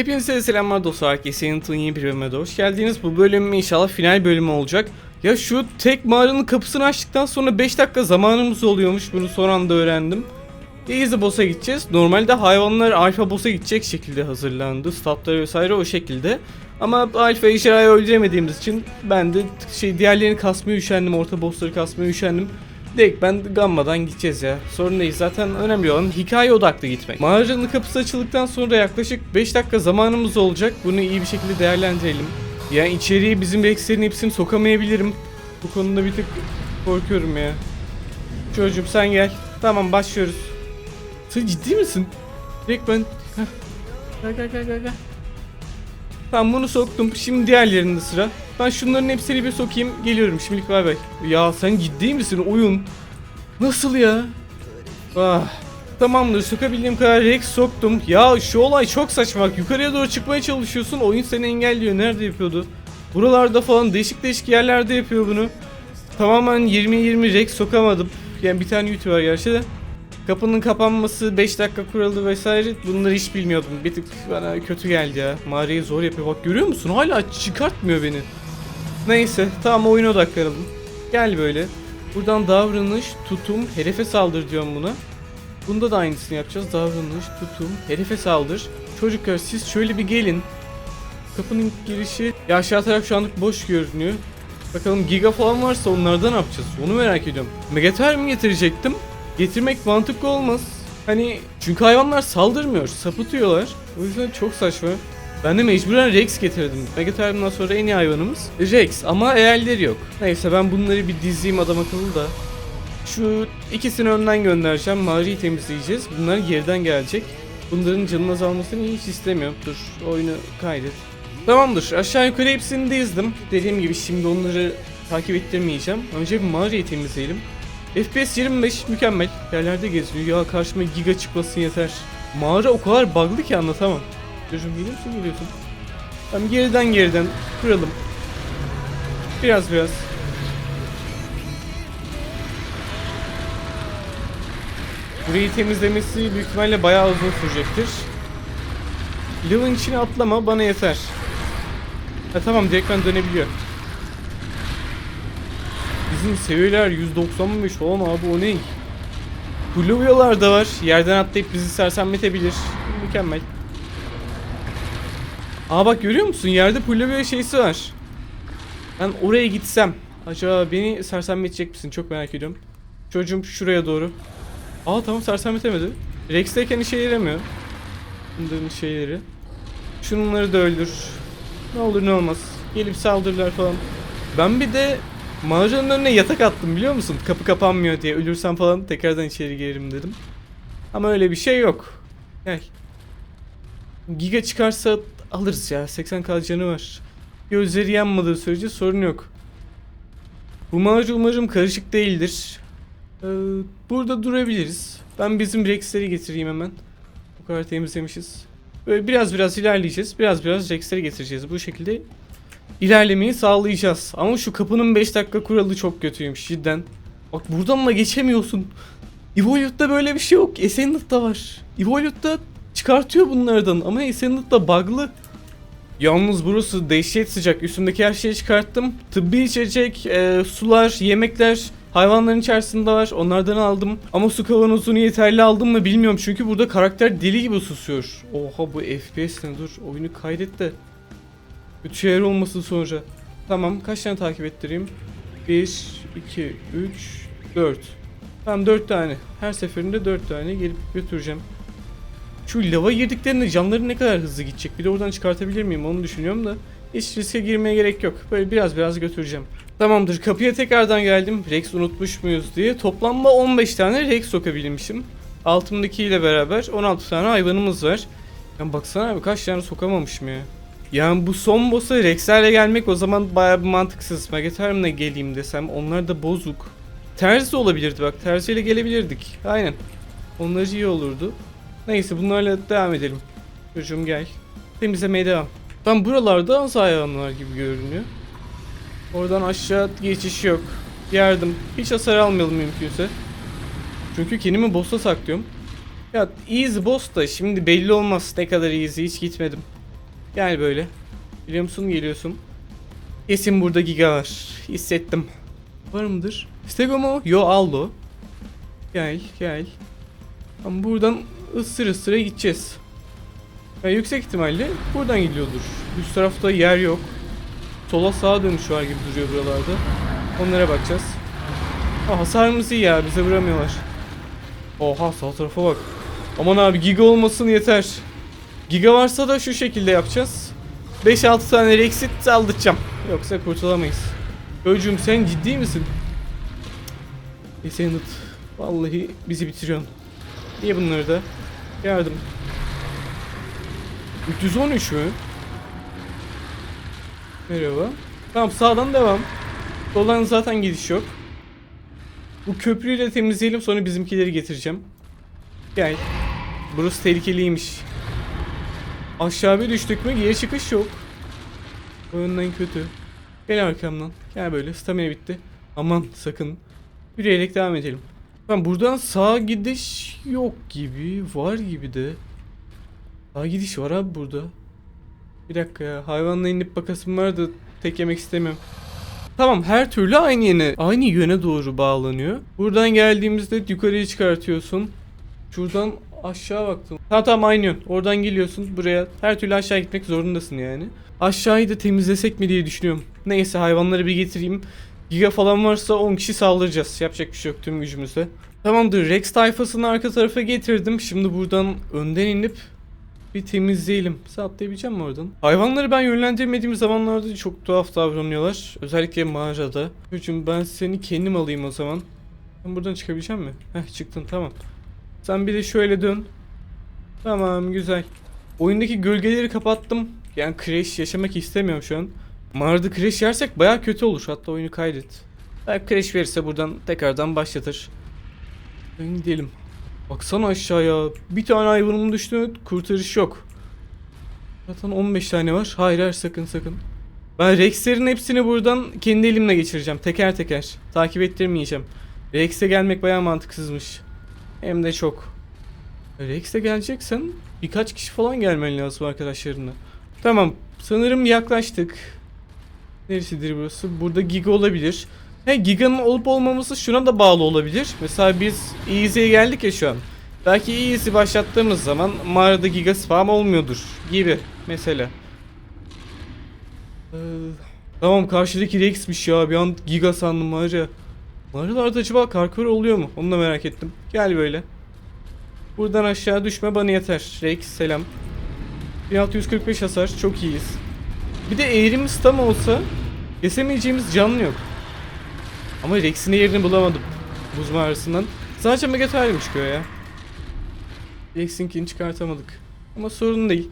Hepinize selamlar dostlar. Kesinlikle yeni bir bölüme de hoş geldiniz. Bu bölüm inşallah final bölümü olacak. Ya şu tek mağaranın kapısını açtıktan sonra 5 dakika zamanımız oluyormuş. Bunu son anda öğrendim. Easy Boss'a gideceğiz. Normalde hayvanlar Alpha Boss'a gidecek şekilde hazırlandı. Statları vesaire o şekilde. Ama Alpha Ejderha'yı öldüremediğimiz için ben de şey diğerlerini kasmaya üşendim. Orta bossları kasmaya üşendim. Direkt ben Gamma'dan gideceğiz ya. Sorun değil. Zaten önemli olan hikaye odaklı gitmek. Mağaranın kapısı açıldıktan sonra yaklaşık 5 dakika zamanımız olacak. Bunu iyi bir şekilde değerlendirelim. Yani içeriye bizim Rex'lerin hepsini sokamayabilirim. Bu konuda bir tık korkuyorum ya. Çocuğum sen gel. Tamam başlıyoruz. Sen ciddi misin? Direkt ben... Heh. Gel gel gel gel gel. Tamam bunu soktum. Şimdi diğerlerinde sıra. Ben şunların hepsini bir sokayım. Geliyorum şimdilik bay bay. Ya sen ciddi misin oyun? Nasıl ya? Ah. Tamamdır sokabildiğim kadar Rex soktum. Ya şu olay çok saçma. Yukarıya doğru çıkmaya çalışıyorsun. Oyun seni engelliyor. Nerede yapıyordu? Buralarda falan değişik değişik yerlerde yapıyor bunu. Tamamen 20-20 Rex sokamadım. Yani bir tane YouTuber gerçi de. Kapının kapanması, 5 dakika kuralı vesaire bunları hiç bilmiyordum. Bir tık bana kötü geldi ya. Mağarayı zor yapıyor. Bak görüyor musun? Hala çıkartmıyor beni. Neyse tamam oyuna odaklanalım. Gel böyle. Buradan davranış, tutum, hedefe saldır diyorum buna. Bunda da aynısını yapacağız. Davranış, tutum, hedefe saldır. Çocuklar siz şöyle bir gelin. Kapının girişi ya aşağı taraf şu anlık boş görünüyor. Bakalım giga falan varsa onlardan ne yapacağız? Onu merak ediyorum. Megater mi getirecektim? Getirmek mantıklı olmaz. Hani çünkü hayvanlar saldırmıyor, sapıtıyorlar. O yüzden çok saçma. Ben de mecburen Rex getirdim. Megaterm'den sonra en iyi hayvanımız Rex ama eğerleri yok. Neyse ben bunları bir dizeyim adam akıllı da. Şu ikisini önden göndereceğim. Mağarayı temizleyeceğiz. Bunlar geriden gelecek. Bunların canının azalmasını hiç istemiyorum. Dur oyunu kaydet. Tamamdır. Aşağı yukarı hepsini dizdim. Dediğim gibi şimdi onları takip ettirmeyeceğim. Önce bir mağarayı temizleyelim. FPS 25 mükemmel. Yerlerde geziyor. Ya karşıma giga çıkmasın yeter. Mağara o kadar bug'lı ki anlatamam. Gözüm geliyor musun geliyorsun? Tamam geriden geriden kuralım. Biraz biraz. Burayı temizlemesi büyük ihtimalle bayağı uzun sürecektir. Level'ın içine atlama bana yeter. Ha tamam direkt ben dönebiliyor. Bizim seviyeler 195 falan abi o ne? Kuluvyalar da var. Yerden atlayıp bizi sersemletebilir. Mükemmel. Aa bak görüyor musun? Yerde Pullavia şeysi var. Ben oraya gitsem. Acaba beni sersemletecek misin? Çok merak ediyorum. Çocuğum şuraya doğru. Aa tamam sersemletemedi. Rex'teyken işe yaramıyor. Bunların şeyleri. Şunları da öldür. Ne olur ne olmaz. Gelip saldırırlar falan. Ben bir de mağaranın önüne yatak attım biliyor musun? Kapı kapanmıyor diye. Ölürsem falan tekrardan içeri girerim dedim. Ama öyle bir şey yok. Gel. Giga çıkarsa alırız ya. 80k canı var. Gözleri yanmadığı sürece sorun yok. Bu mağara umarım karışık değildir. Ee, burada durabiliriz. Ben bizim Rex'leri getireyim hemen. Bu kadar temizlemişiz. Böyle biraz biraz ilerleyeceğiz. Biraz biraz Rex'leri getireceğiz. Bu şekilde ilerlemeyi sağlayacağız. Ama şu kapının 5 dakika kuralı çok kötüymüş cidden. Bak buradan da geçemiyorsun. Evolute'da böyle bir şey yok. Ascended'da var. Evolute'da çıkartıyor bunlardan ama Ascended'da bug'lı. Yalnız burası dehşet sıcak. Üstümdeki her şeyi çıkarttım. Tıbbi içecek, e, sular, yemekler hayvanların içerisinde var. Onlardan aldım. Ama su kavanozunu yeterli aldım mı bilmiyorum. Çünkü burada karakter deli gibi susuyor. Oha bu FPS ne? Dur oyunu kaydet de. Kötü şeyler olmasın sonra. Tamam kaç tane takip ettireyim? 1, 2, 3, 4. Tamam 4 tane. Her seferinde 4 tane gelip götüreceğim. Şu lava girdiklerinde canları ne kadar hızlı gidecek? Bir de oradan çıkartabilir miyim onu düşünüyorum da. Hiç riske girmeye gerek yok. Böyle biraz biraz götüreceğim. Tamamdır kapıya tekrardan geldim. Rex unutmuş muyuz diye. Toplamda 15 tane Rex sokabilmişim. Altımdakiyle beraber 16 tane hayvanımız var. Yani baksana abi kaç tane sokamamışım ya. Yani bu son boss'a Rex'lerle gelmek o zaman bayağı bir mantıksız. Megaterm'le geleyim desem onlar da bozuk. Terzi olabilirdi bak terziyle gelebilirdik. Aynen. Onlar iyi olurdu. Neyse bunlarla devam edelim. Çocuğum gel. Temizlemeye devam. Tam buralarda az hayvanlar gibi görünüyor. Oradan aşağı geçiş yok. Yardım. Hiç hasar almayalım mümkünse. Çünkü kendimi boss'a saklıyorum. Ya easy boss da şimdi belli olmaz ne kadar easy hiç gitmedim. Gel böyle. Biliyor musun geliyorsun. Kesin burada giga var. Hissettim. Var mıdır? Stego mu? Yo Aldo. Gel gel. Ama buradan ısır ısıra gideceğiz. Yani yüksek ihtimalle buradan gidiyordur. Üst tarafta yer yok. Sola sağa dönüş var gibi duruyor buralarda. Onlara bakacağız. Ha, hasarımız iyi ya bize vuramıyorlar. Oha sağ tarafa bak. Aman abi giga olmasın yeter. Giga varsa da şu şekilde yapacağız. 5-6 tane Rexit saldıracağım. Yoksa kurtulamayız. Çocuğum sen ciddi misin? Esenut. Vallahi bizi bitiriyorsun. Niye bunları da? Yardım. 313 mü? Merhaba. Tamam sağdan devam. Soldan zaten gidiş yok. Bu köprüyü de temizleyelim sonra bizimkileri getireceğim. Gel. Burası tehlikeliymiş. Aşağı bir düştük mü geri çıkış yok. O yönden kötü. Gel arkamdan. Gel böyle stamina bitti. Aman sakın. Yürüyerek devam edelim. Ben buradan sağa gidiş yok gibi. Var gibi de. Sağa gidiş var abi burada. Bir dakika ya. Hayvanla inip bakasım var da tek yemek istemiyorum. Tamam her türlü aynı yöne, aynı yöne doğru bağlanıyor. Buradan geldiğimizde yukarıya çıkartıyorsun. Şuradan aşağı baktım. Tamam tamam aynı yön. Oradan geliyorsun buraya. Her türlü aşağı gitmek zorundasın yani. Aşağıyı da temizlesek mi diye düşünüyorum. Neyse hayvanları bir getireyim. Giga falan varsa 10 kişi saldıracağız. Yapacak bir şey yok tüm gücümüzle. Tamamdır Rex tayfasını arka tarafa getirdim. Şimdi buradan önden inip bir temizleyelim. Sen atlayabilecek misin oradan? Hayvanları ben yönlendirmediğim zamanlarda çok tuhaf davranıyorlar. Özellikle mağarada. Çocuğum ben seni kendim alayım o zaman. Sen buradan çıkabilecek misin? Heh çıktın tamam. Sen bir de şöyle dön. Tamam güzel. Oyundaki gölgeleri kapattım. Yani crash yaşamak istemiyorum şu an. Mağarada crash yersek baya kötü olur. Hatta oyunu kaydet. Eğer crash verirse buradan tekrardan başlatır. Ben gidelim. Baksana aşağıya. Bir tane hayvanım düştü. Kurtarış yok. Zaten 15 tane var. Hayır hayır sakın sakın. Ben Rex'lerin hepsini buradan kendi elimle geçireceğim. Teker teker. Takip ettirmeyeceğim. Rex'e gelmek bayağı mantıksızmış. Hem de çok. Rex'e geleceksen birkaç kişi falan gelmen lazım arkadaşlarına. Tamam. Sanırım yaklaştık. Neresidir burası? Burada Giga olabilir. He Giga'nın olup olmaması şuna da bağlı olabilir. Mesela biz Easy'ye geldik ya şu an. Belki Easy başlattığımız zaman mağarada Giga spam olmuyordur gibi mesela. Ee, tamam karşıdaki Rex'miş ya bir an Giga sandım mağara. Mağaralarda acaba karkör oluyor mu? Onu da merak ettim. Gel böyle. Buradan aşağı düşme bana yeter. Rex selam. 1645 hasar çok iyiyiz. Bir de eğrimimiz tam olsa kesemeyeceğimiz canlı yok. Ama Rex'in yerini bulamadım. Buz mağarasından. Sadece Megatherium çıkıyor ya. Rex'inkini çıkartamadık. Ama sorun değil.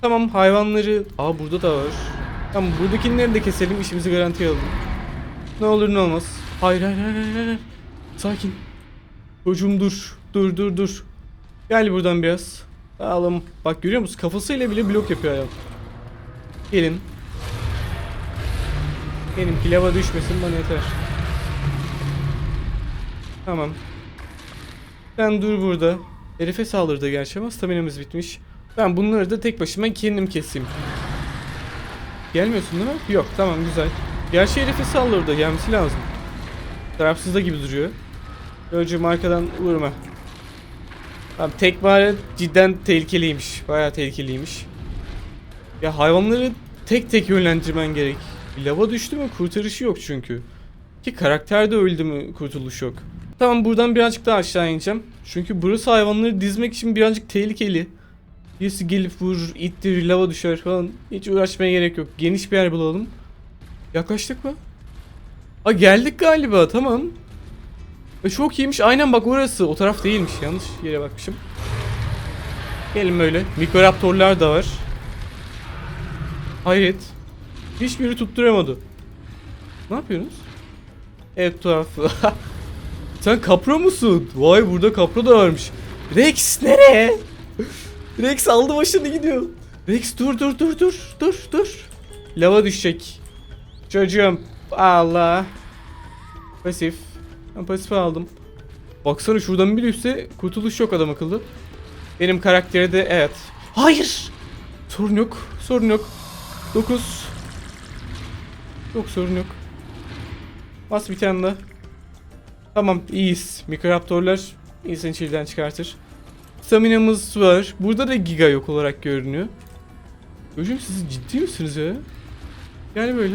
Tamam hayvanları... Aa burada da var. Tamam buradakileri de keselim işimizi garantiye alalım. Ne olur ne olmaz. Hayır hayır hayır hayır. hayır. Sakin. Çocuğum dur. Dur dur dur. Gel buradan biraz. Dağılım. Bak görüyor musun? Kafasıyla bile blok yapıyor hayvan. Gelin. Benimki lava düşmesin bana yeter. Tamam. Sen dur burada. Herife saldırdı gerçi ama staminamız bitmiş. Ben bunları da tek başıma kendim keseyim. Gelmiyorsun değil mi? Yok tamam güzel. Gerçi herife saldırdı gelmesi lazım. Tarafsız da gibi duruyor. Önce arkadan vurma. Tamam tek mağara cidden tehlikeliymiş. Bayağı tehlikeliymiş. Ya hayvanları tek tek yönlendirmen gerek. Lava düştü mü kurtarışı yok çünkü. Ki karakter de öldü mü kurtuluş yok. Tamam buradan birazcık daha aşağı ineceğim. Çünkü burası hayvanları dizmek için birazcık tehlikeli. Birisi gelip vurur, ittirir, lava düşer falan. Hiç uğraşmaya gerek yok. Geniş bir yer bulalım. Yaklaştık mı? Ha geldik galiba tamam. E, çok iyiymiş. Aynen bak orası. O taraf değilmiş. Yanlış yere bakmışım. Gelin böyle. Mikroraptorlar da var. Hayret. Hiçbiri tutturamadı. Ne yapıyorsunuz? Evet tuhaf. Sen kapra mısın? Vay burada kapra da varmış. Rex nereye? Rex aldı başını gidiyor. Rex dur dur dur dur dur dur. Lava düşecek. Çocuğum. Allah. Pasif. Ben pasif aldım. Baksana şuradan bir düşse kurtuluş yok adam akıllı. Benim karakteri de evet. Hayır. sorun yok. Sorun yok. 9 Yok sorun yok. Bas bir tane daha. Tamam iyiyiz. Mikroraptorlar insan çilden çıkartır. Staminamız var. Burada da giga yok olarak görünüyor. Hocam siz ciddi misiniz ya? Yani böyle.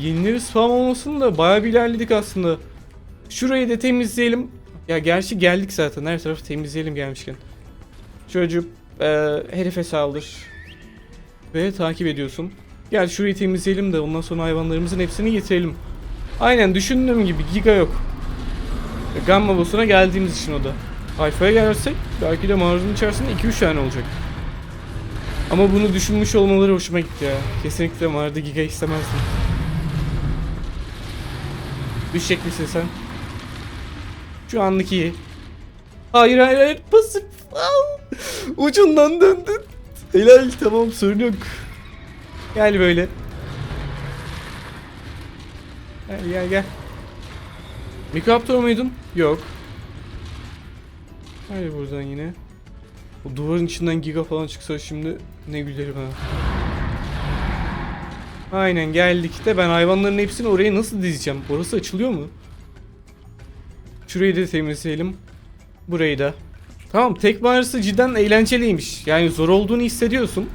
Yenileri spam olmasın da bayağı bir ilerledik aslında. Şurayı da temizleyelim. Ya gerçi geldik zaten. Her tarafı temizleyelim gelmişken. Çocuk e, herife saldır. Ve takip ediyorsun. Gel şurayı temizleyelim de ondan sonra hayvanlarımızın hepsini getirelim. Aynen düşündüğüm gibi giga yok. E, Gamma boss'una geldiğimiz için o da. Alfa'ya gelirsek belki de mağaranın içerisinde 2-3 tane olacak. Ama bunu düşünmüş olmaları hoşuma gitti ya. Kesinlikle mağarada giga istemezdim. Düşecek misin sen? Şu anlık iyi. Hayır hayır hayır pasif. Ucundan döndün. Helal tamam sorun yok. Gel böyle. Gel gel gel. Mikraptor muydun? Yok. Hadi buradan yine. O duvarın içinden giga falan çıksa şimdi ne gülerim ha. Aynen geldik de ben hayvanların hepsini oraya nasıl dizeceğim? Orası açılıyor mu? Şurayı da temizleyelim. Burayı da. Tamam tek mağarası cidden eğlenceliymiş. Yani zor olduğunu hissediyorsun.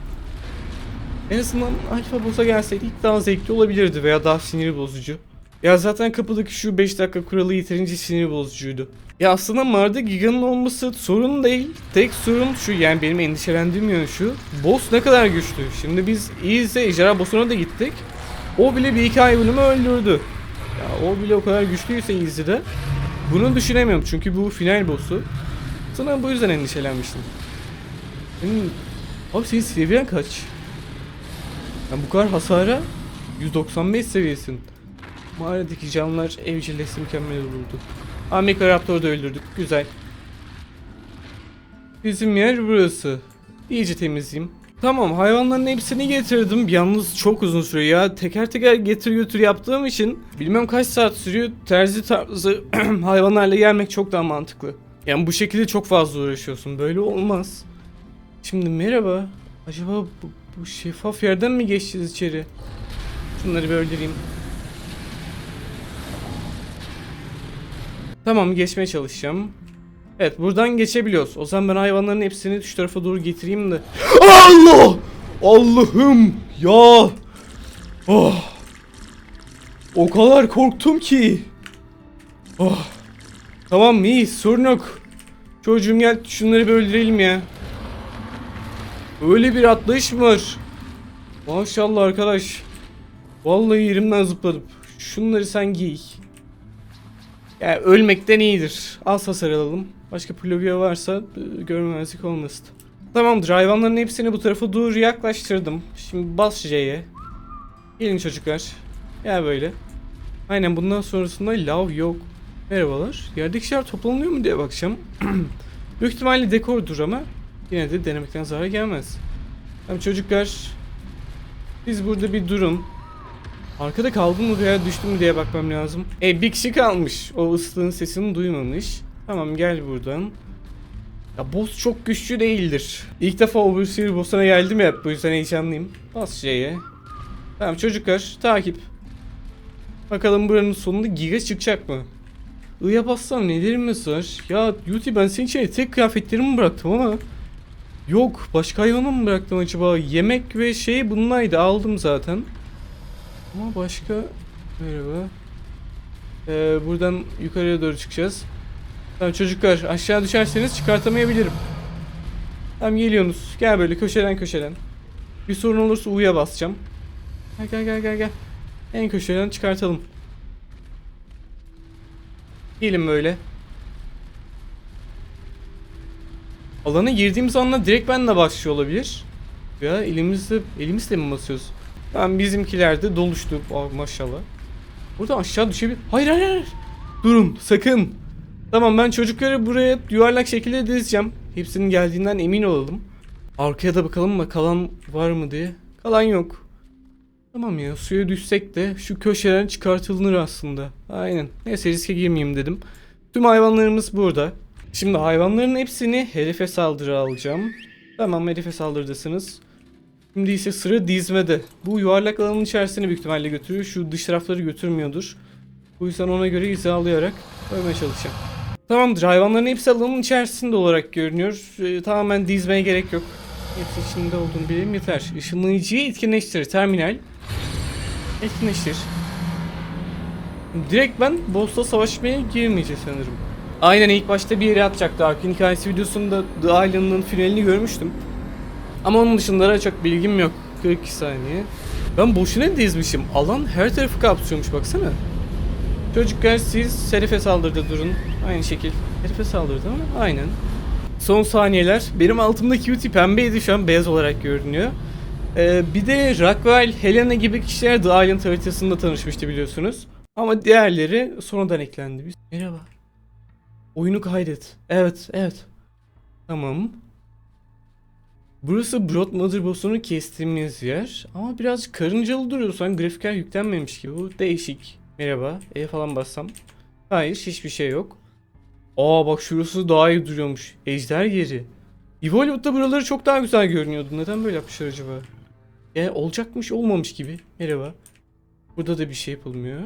En azından alfa boss'a gelseydik daha zevkli olabilirdi veya daha sinir bozucu. Ya zaten kapıdaki şu 5 dakika kuralı yeterince sinir bozucuydu. Ya aslında mağarada Giga'nın olması sorun değil. Tek sorun şu yani benim endişelendiğim yön şu. Boss ne kadar güçlü. Şimdi biz Ease'e ejderha boss'una da gittik. O bile bir iki ay bölümü öldürdü. Ya o bile o kadar güçlüyse Ease'de. Bunu düşünemiyorum çünkü bu final boss'u. Sana bu yüzden endişelenmiştim. Senin... Abi senin seviyen kaç? Yani bu kadar hasara 195 seviyesin. Mağaradaki canlılar evcilleşti mükemmel olurdu. Amerika Raptor'u da öldürdük. Güzel. Bizim yer burası. İyice temizleyeyim. Tamam hayvanların hepsini getirdim. Yalnız çok uzun sürüyor ya. Teker teker getir götür yaptığım için bilmem kaç saat sürüyor. Terzi tarzı hayvanlarla gelmek çok daha mantıklı. Yani bu şekilde çok fazla uğraşıyorsun. Böyle olmaz. Şimdi merhaba. Acaba bu, bu şeffaf yerden mi geçeceğiz içeri? Şunları bir öldüreyim. Tamam geçmeye çalışacağım. Evet buradan geçebiliyoruz. O zaman ben hayvanların hepsini şu tarafa doğru getireyim de. Allah! Allah'ım ya! Oh! O kadar korktum ki. Oh! Tamam iyi sorun yok. Çocuğum gel şunları bir öldürelim ya. Öyle bir atlayış mı var? Maşallah arkadaş. Vallahi yerimden zıpladım. Şunları sen giy. Yani ölmekten iyidir. Az hasar alalım. Başka pluvia varsa e, görmemezlik olmasın. Tamamdır hayvanların hepsini bu tarafa doğru yaklaştırdım. Şimdi bas J'ye. Gelin çocuklar. Gel böyle. Aynen bundan sonrasında lav yok. Merhabalar. Yerdeki şeyler toplanıyor mu diye bakacağım. Büyük ihtimalle dekordur ama yine de denemekten zarar gelmez. Tamam çocuklar. Biz burada bir durun. Arkada kaldım mı veya düştüm mü diye bakmam lazım. E bir kişi kalmış. O ıslığın sesini duymamış. Tamam gel buradan. Ya boss çok güçlü değildir. İlk defa Overseer boss'una geldim ya bu yüzden heyecanlıyım. Bas şeye. Tamam çocuklar takip. Bakalım buranın sonunda giga çıkacak mı? I'ya bassam nelerimiz var? Ya Yuti ben senin için tek kıyafetlerimi bıraktım ama Yok başka hayvanı mı bıraktım acaba? Yemek ve şey bunlaydı aldım zaten. Ama başka... Merhaba. Ee, buradan yukarıya doğru çıkacağız. Tamam çocuklar aşağı düşerseniz çıkartamayabilirim. Tamam geliyorsunuz. Gel böyle köşeden köşeden. Bir sorun olursa U'ya basacağım. Gel gel gel gel gel. En köşeden çıkartalım. Gelin böyle. Alana girdiğimiz anda direkt benle başlıyor olabilir. Ya elimizde elimizle mi basıyoruz? Tamam bizimkiler de doluştu. Aa, maşallah. Burada aşağı düşebilir. Hayır hayır hayır. Durun sakın. Tamam ben çocukları buraya yuvarlak şekilde dizeceğim. Hepsinin geldiğinden emin olalım. Arkaya da bakalım mı kalan var mı diye. Kalan yok. Tamam ya suya düşsek de şu köşeden çıkartılır aslında. Aynen. Neyse riske girmeyeyim dedim. Tüm hayvanlarımız burada. Şimdi hayvanların hepsini herife saldırı alacağım. Tamam herife saldırdısınız. Şimdi ise sıra dizmede. Bu yuvarlak alanın içerisine büyük ihtimalle götürüyor. Şu dış tarafları götürmüyordur. Bu yüzden ona göre hizalayarak ölmeye çalışacağım. Tamamdır hayvanların hepsi alanın içerisinde olarak görünüyor. Ee, tamamen dizmeye gerek yok. Hepsi içinde olduğunu bilelim yeter. Işınlayıcıyı etkinleştir. Terminal. Etkinleştir. Direkt ben boss'la savaşmaya girmeyeceğim sanırım. Aynen ilk başta bir yere atacaktı. Ark'ın hikayesi videosunda The Island'ın finalini görmüştüm. Ama onun dışında da çok bilgim yok. 42 saniye. Ben boşuna dizmişim. Alan her tarafı kapsıyormuş baksana. Çocuklar siz Serif'e saldırdı durun. Aynı şekil. Serif'e saldırdı ama aynen. Son saniyeler. Benim altımdaki Cutie pembeydi şu an beyaz olarak görünüyor. Ee, bir de Rockwell, Helena gibi kişiler The Island haritasında tanışmıştı biliyorsunuz. Ama diğerleri sonradan eklendi. Merhaba. Oyunu kaydet. Evet, evet. Tamam. Burası Broad Mother Boss'unu kestiğimiz yer. Ama birazcık karıncalı duruyor. Sanki grafikler yüklenmemiş gibi. Bu değişik. Merhaba. E falan bassam. Hayır hiçbir şey yok. Aa bak şurası daha iyi duruyormuş. Ejder yeri. Evolved'da buraları çok daha güzel görünüyordu. Neden böyle yapmışlar acaba? Yani olacakmış olmamış gibi. Merhaba. Burada da bir şey yapılmıyor.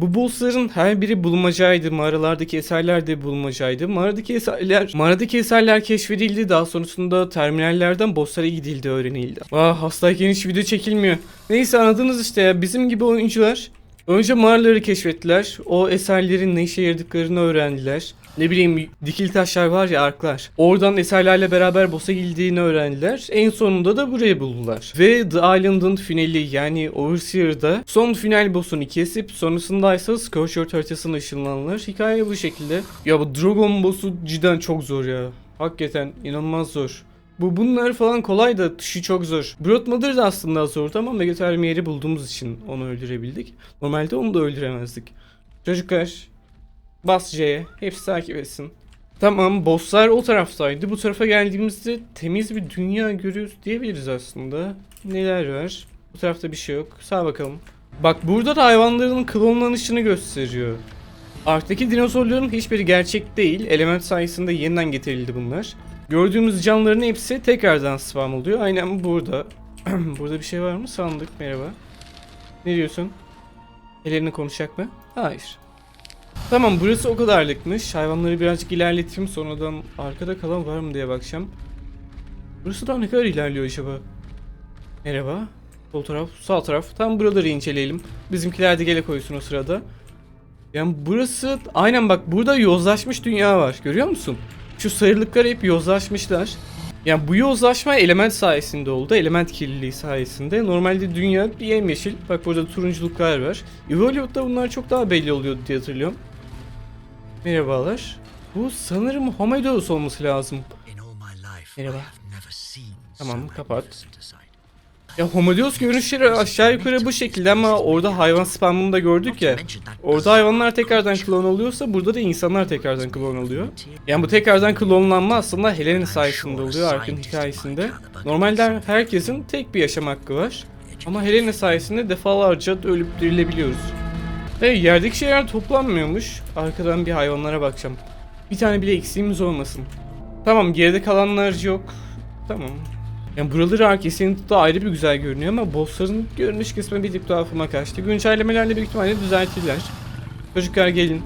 Bu bossların her biri bulmacaydı. Mağaralardaki eserler de bulmacaydı. Mağaradaki eserler, mağaradaki eserler keşfedildi. Daha sonrasında terminallerden bosslara gidildi öğrenildi. Ah hastayken hiç video çekilmiyor. Neyse anladınız işte ya. Bizim gibi oyuncular önce mağaraları keşfettiler. O eserlerin ne işe yaradıklarını öğrendiler. Ne bileyim dikil taşlar var ya arklar. Oradan eserlerle beraber boss'a gildiğini öğrendiler. En sonunda da burayı buldular. Ve The Island'ın finali yani Overseer'da son final boss'unu kesip sonrasında ise Scorched haritasına ışınlanırlar. Hikaye bu şekilde. Ya bu Dragon boss'u cidden çok zor ya. Hakikaten inanılmaz zor. Bu bunlar falan kolay da dışı çok zor. Broad Mother da aslında zordu ama Megatermier'i bulduğumuz için onu öldürebildik. Normalde onu da öldüremezdik. Çocuklar Bas C'ye. Hepsi takip etsin. Tamam bosslar o taraftaydı. Bu tarafa geldiğimizde temiz bir dünya görüyoruz diyebiliriz aslında. Neler var? Bu tarafta bir şey yok. Sağ bakalım. Bak burada da hayvanların klonlanışını gösteriyor. Ark'taki dinozorların hiçbiri gerçek değil. Element sayesinde yeniden getirildi bunlar. Gördüğümüz canlıların hepsi tekrardan spam oluyor. Aynen burada. burada bir şey var mı? Sandık. Merhaba. Ne diyorsun? Ellerini konuşacak mı? Hayır. Tamam burası o kadarlıkmış. Hayvanları birazcık ilerleteyim sonradan arkada kalan var mı diye bakacağım. Burası da ne kadar ilerliyor acaba? Merhaba. Sol taraf, sağ taraf. Tam buraları inceleyelim. Bizimkiler de gele koysun o sırada. Yani burası aynen bak burada yozlaşmış dünya var. Görüyor musun? Şu sarılıklar hep yozlaşmışlar. Yani bu yozlaşma element sayesinde oldu. Element kirliliği sayesinde. Normalde dünya bir yemyeşil. Bak burada turunculuklar var. Evolved'da bunlar çok daha belli oluyordu diye hatırlıyorum. Merhabalar. Bu sanırım Homedeus olması lazım. Merhaba. Tamam, kapat. Ya Homedeus görünüşleri aşağı yukarı bu şekilde ama orada hayvan spamını da gördük ya. Orada hayvanlar tekrardan klon oluyorsa burada da insanlar tekrardan klon oluyor. Yani bu tekrardan klonlanma aslında Helena sayesinde oluyor Ark'ın hikayesinde. Normalde herkesin tek bir yaşam hakkı var. Ama Helena sayesinde defalarca ölüp dirilebiliyoruz. Ve yerdeki şeyler toplanmıyormuş. Arkadan bir hayvanlara bakacağım. Bir tane bile eksiğimiz olmasın. Tamam geride kalanlar yok. Tamam. Yani buraları Ark da ayrı bir güzel görünüyor ama bossların görünüş kısmı bir tık tuhafıma kaçtı. Güncellemelerle büyük ihtimalle düzeltirler. Çocuklar gelin.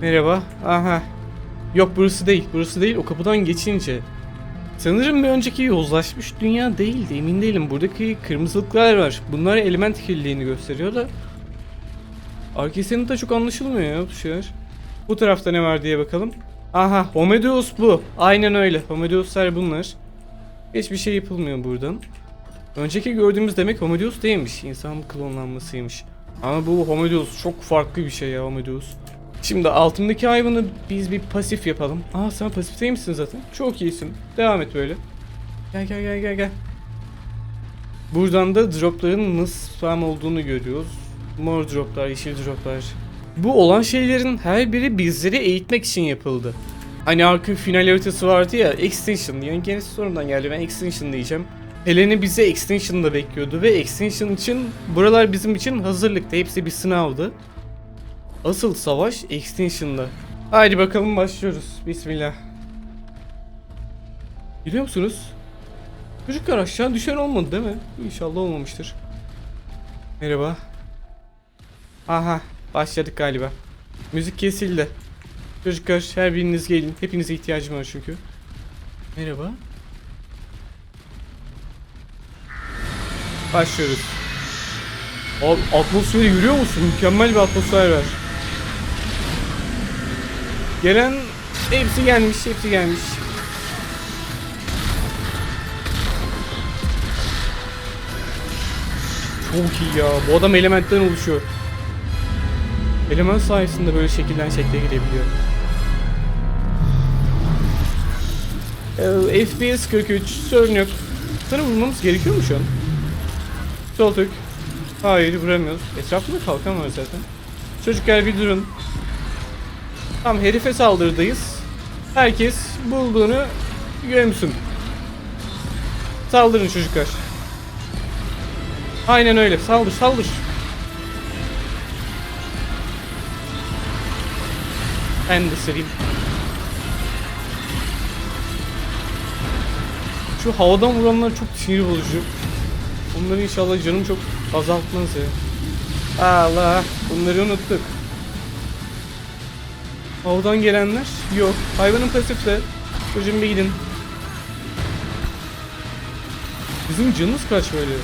Merhaba. Aha. Yok burası değil. Burası değil. O kapıdan geçince. Sanırım bir önceki yozlaşmış dünya değildi. Emin değilim. Buradaki kırmızılıklar var. Bunlar element kirliliğini gösteriyor da. Arkesenin de çok anlaşılmıyor ya bu şeyler. Bu tarafta ne var diye bakalım. Aha Homedeus bu. Aynen öyle. Homedeus'lar bunlar. Hiçbir şey yapılmıyor buradan. Önceki gördüğümüz demek Homedeus değilmiş. İnsan klonlanmasıymış. Ama bu Homedeus çok farklı bir şey ya Homedeus. Şimdi altındaki hayvanı biz bir pasif yapalım. Aa sen pasif değil misin zaten? Çok iyisin. Devam et böyle. Gel gel gel gel gel. Buradan da dropların nasıl spam olduğunu görüyoruz. Mor droplar, yeşil droplar. Bu olan şeylerin her biri bizleri eğitmek için yapıldı. Hani Ark'ın final haritası vardı ya Extinction. Yani kendisi sonradan geldi ben Extinction diyeceğim. Helen'i bize Extinction'da bekliyordu ve Extinction için buralar bizim için hazırlıkta. Hepsi bir sınavdı. Asıl savaş Extinction'da. Haydi bakalım başlıyoruz. Bismillah. Biliyor musunuz? Çocuklar aşağı düşen olmadı değil mi? İnşallah olmamıştır. Merhaba. Aha başladık galiba. Müzik kesildi. Çocuklar her biriniz gelin. Hepinize ihtiyacım var çünkü. Merhaba. Başlıyoruz. Abi atmosferi görüyor musun? Mükemmel bir atmosfer var. Gelen hepsi gelmiş, hepsi gelmiş. Çok iyi ya. Bu adam elementten oluşuyor. Element sayesinde böyle şekilden şekle girebiliyor. Ee, FPS 43 sorun yok. Sana vurmamız gerekiyor mu şu an? Sol tık. Hayır vuramıyoruz. Etrafında kalkan var zaten. Çocuklar bir durun. Tam herife saldırıdayız. Herkes bulduğunu gömsün. Saldırın çocuklar. Aynen öyle. Saldır saldır. Ben de sırayım. Şu havadan vuranlar çok sinir bozucu. Onları inşallah canım çok azaltmaz ya. Allah bunları unuttuk. Havadan gelenler yok. Hayvanın pasifte. Çocuğum bir gidin. Bizim canımız kaç böyle?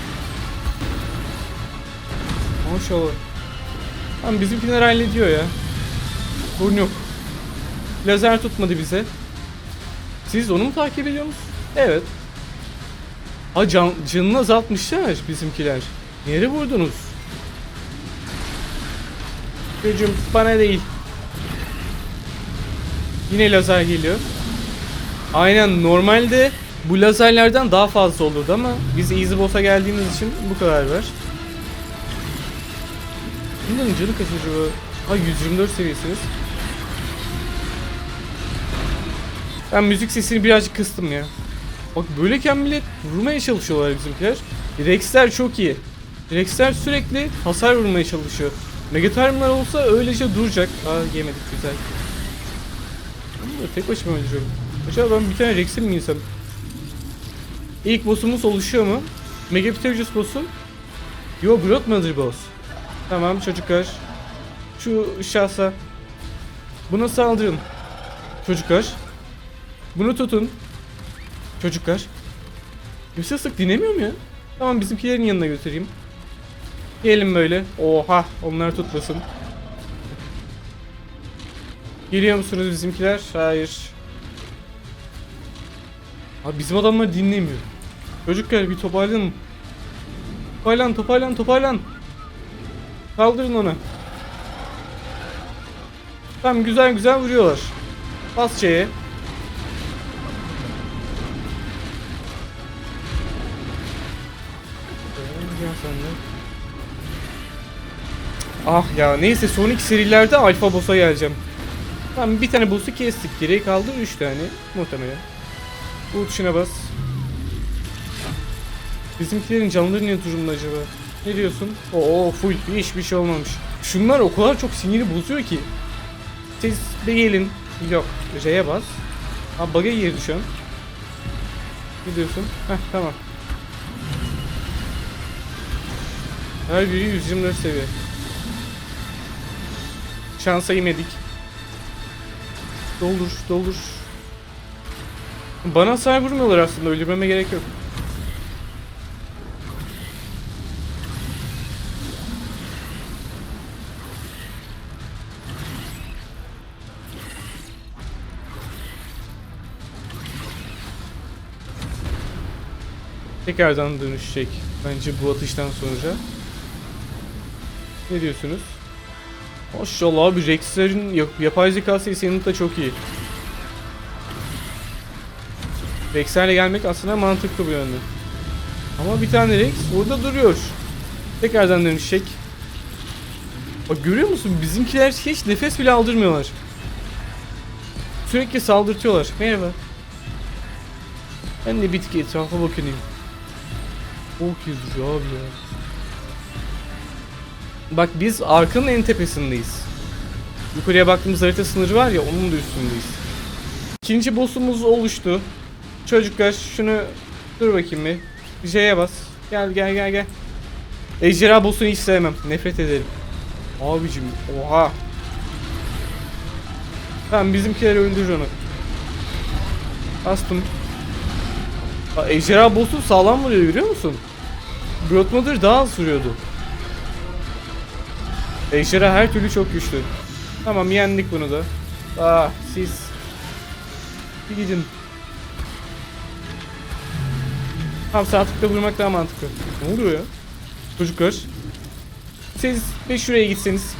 Maşallah. Tamam bizimkiler hallediyor ya. Sorun yok. Lazer tutmadı bize. Siz onu mu takip ediyor musunuz? Evet. Ha can, canını azaltmışlar bizimkiler. Nereye vurdunuz? Çocuğum bana değil. Yine lazer geliyor. Aynen normalde bu lazerlerden daha fazla olurdu ama biz Easy Boss'a geldiğimiz için bu kadar var. Bunların canı kaç acaba? Ha 124 seviyesiniz. Ben müzik sesini birazcık kıstım ya. Bak böyleyken bile vurmaya çalışıyorlar bizimkiler. Rex'ler çok iyi. Rex'ler sürekli hasar vurmaya çalışıyor. Megatarmlar olsa öylece duracak. Aa yemedik güzel. Ama tek başıma öldürüyorum. Acaba ben bir tane Rex'im mi insem? İlk boss'umuz oluşuyor mu? Megapithecus boss'um. Yo Brockmother boss. Tamam çocuklar. Şu şahsa. Buna saldırın. Çocuklar. Bunu tutun. Çocuklar. Kimse sık dinlemiyor mu ya? Tamam bizimkilerin yanına götüreyim. Gelin böyle. Oha onlar tutmasın. Geliyor musunuz bizimkiler? Hayır. Abi bizim adamlar dinlemiyor. Çocuklar bir toparlanın. Toparlan toparlan toparlan. Kaldırın onu. Tamam güzel güzel vuruyorlar. Bas C'ye. Gel sen de. Ah ya neyse son iki serilerde alfa boss'a geleceğim. Tamam bir tane boss'u kestik. Geriye kaldı 3 tane muhtemelen. Bu tuşuna bas. Bizimkilerin canları ne durumda acaba? Ne diyorsun? Oo full hiçbir şey olmamış. Şunlar o kadar çok siniri bozuyor ki. Siz de gelin. Yok. J'ye bas. Ha bug'a girdi şu an. Ne diyorsun? Heh tamam. Her biri 124 seviye. Şansa yemedik. Doldur, doldur. Bana hasar vurmuyorlar aslında. Öldürmeme gerek yok. Tekrardan dönüşecek bence bu atıştan sonra. Ne diyorsunuz? Maşallah abi Rex'lerin yap- yapay zeka sesinin de çok iyi. Rex'lerle gelmek aslında mantıklı bir yönde. Ama bir tane Rex orada duruyor. Tekrardan dönüşecek. Bak görüyor musun? Bizimkiler hiç nefes bile aldırmıyorlar. Sürekli saldırtıyorlar. Merhaba. Ben de bitki etrafa bakayım. Çok duruyor abi ya. Bak biz arkanın en tepesindeyiz. Yukarıya baktığımız harita sınırı var ya onun da üstündeyiz. İkinci boss'umuz oluştu. Çocuklar şunu Dur bakayım bir. Bir bas. Gel gel gel gel. Ejderha boss'unu hiç sevmem. Nefret ederim. Abicim oha. Tamam bizimkiler öldür onu. Bastım. Ejderha boss'u sağlam vuruyor görüyor musun? Broadmother daha az vuruyordu. Ejderha her türlü çok güçlü. Tamam yendik bunu da. Aa siz. Bir gidin. Tamam sağ tıkla vurmak daha mantıklı. Ne oluyor ya? Çocuklar. Siz bir şuraya gitseniz.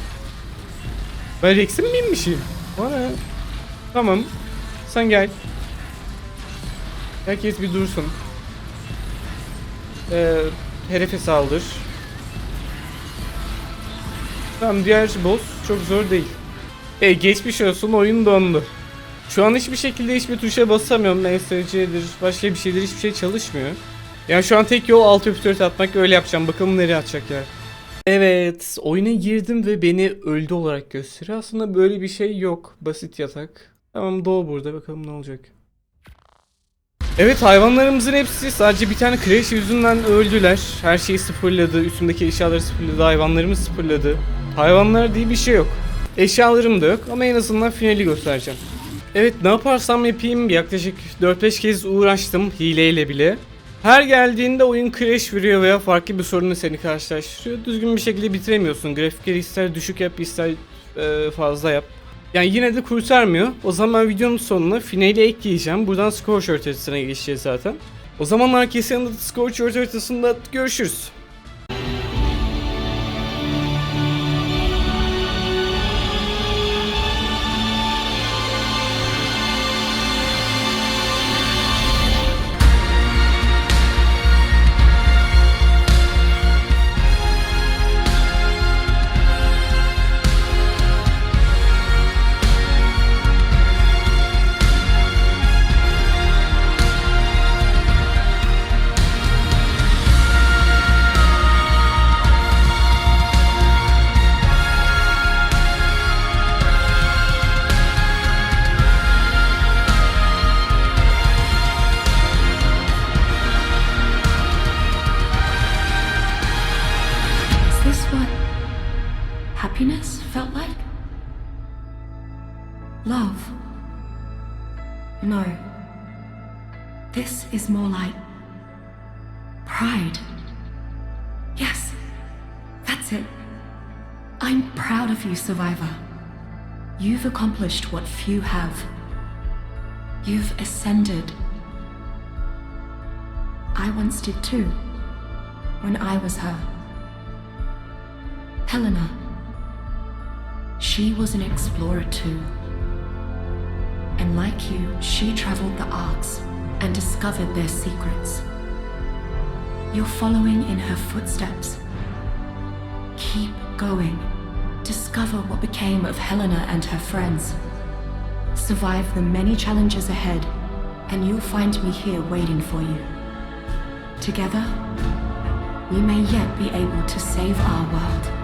Ben Rex'e mi binmişim? Bana. Tamam. Sen gel. Herkes bir dursun. Ee, hedefe saldır. Tamam diğer boss çok zor değil. E geçmiş olsun oyun dondu. Şu an hiçbir şekilde hiçbir tuşa basamıyorum. MSC'dir, başka bir şeydir hiçbir şey çalışmıyor. Yani şu an tek yol alt F4 atmak öyle yapacağım. Bakalım nereye atacaklar. Evet, oyuna girdim ve beni öldü olarak gösteriyor. Aslında böyle bir şey yok. Basit yatak. Tamam doğu burada bakalım ne olacak. Evet hayvanlarımızın hepsi sadece bir tane crash yüzünden öldüler. Her şeyi sıfırladı. Üstümdeki eşyaları sıfırladı. Hayvanlarımı sıfırladı. Hayvanlar diye bir şey yok. Eşyalarım da yok ama en azından finali göstereceğim. Evet ne yaparsam yapayım yaklaşık 4-5 kez uğraştım hileyle bile. Her geldiğinde oyun crash veriyor veya farklı bir sorunla seni karşılaştırıyor. Düzgün bir şekilde bitiremiyorsun. Grafikleri ister düşük yap ister e, fazla yap. Yani yine de kurtarmıyor. O zaman videonun sonuna finali ekleyeceğim. Buradan Scorch haritasına geçeceğiz zaten. O zaman herkes yanında Scorch haritasında görüşürüz. Pride. Yes, that's it. I'm proud of you, Survivor. You've accomplished what few have. You've ascended. I once did too, when I was her. Helena. She was an explorer too. And like you, she traveled the arcs and discovered their secrets. You're following in her footsteps. Keep going. Discover what became of Helena and her friends. Survive the many challenges ahead, and you'll find me here waiting for you. Together, we may yet be able to save our world.